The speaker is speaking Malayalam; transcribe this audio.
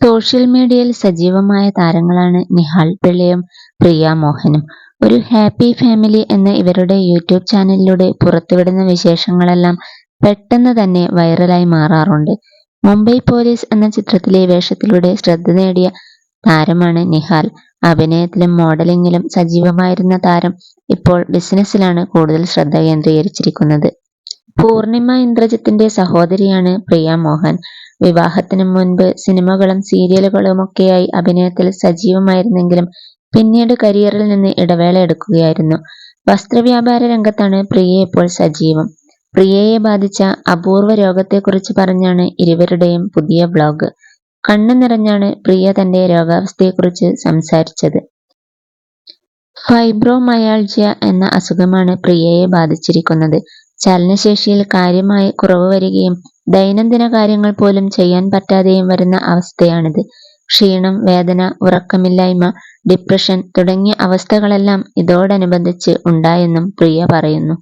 സോഷ്യൽ മീഡിയയിൽ സജീവമായ താരങ്ങളാണ് നിഹാൽ പിള്ളയും പ്രിയ മോഹനും. ഒരു ഹാപ്പി ഫാമിലി എന്ന ഇവരുടെ യൂട്യൂബ് ചാനലിലൂടെ പുറത്തുവിടുന്ന വിശേഷങ്ങളെല്ലാം പെട്ടെന്ന് തന്നെ വൈറലായി മാറാറുണ്ട്. മുംബൈ പോലീസ് എന്ന ചിത്രത്തിലെ വേഷത്തിലൂടെ ശ്രദ്ധ നേടിയ താരമാണ് നിഹാൽ. അഭിനയത്തിലും മോഡലിംഗിലും സജീവമായിരുന്ന താരം ഇപ്പോൾ ബിസിനസ്സിലാണ് കൂടുതൽ ശ്രദ്ധ കേന്ദ്രീകരിച്ചിരിക്കുന്നത്. പൂർണിമ ഇന്ദ്രജിത്തിന്റെ സഹോദരിയാണ് പ്രിയ മോഹൻ. വിവാഹത്തിന് മുൻപ് സിനിമകളും സീരിയലുകളുമൊക്കെയായി അഭിനയത്തിൽ സജീവമായിരുന്നെങ്കിലും പിന്നീട് കരിയറിൽ നിന്ന് ഇടവേള എടുക്കുകയായിരുന്നു. വസ്ത്രവ്യാപാര രംഗത്താണ് പ്രിയ ഇപ്പോൾ സജീവം. പ്രിയയെ ബാധിച്ച അപൂർവ രോഗത്തെക്കുറിച്ച് പറഞ്ഞാണ് ഇരുവരുടെയും പുതിയ ബ്ലോഗ് കണ്ണ് നിറഞ്ഞാണ് പ്രിയ തന്റെ രോഗാവസ്ഥയെക്കുറിച്ച് സംസാരിച്ചത്. ഫൈബ്രോമയാൾജിയ എന്ന അസുഖമാണ് പ്രിയയെ ബാധിച്ചിരിക്കുന്നത്. ചലനശേഷിയിൽ കാര്യമായ കുറവ് വരികയും ദൈനംദിന കാര്യങ്ങൾ പോലും ചെയ്യാൻ പറ്റാതെയും വരുന്ന അവസ്ഥയാണിത്. ക്ഷീണം, വേദന, ഉറക്കമില്ലായ്മ, ഡിപ്രഷൻ തുടങ്ങിയ അവസ്ഥകളെല്ലാം ഇതോടനുബന്ധിച്ച് ഉണ്ടായെന്നും പ്രിയ പറയുന്നു.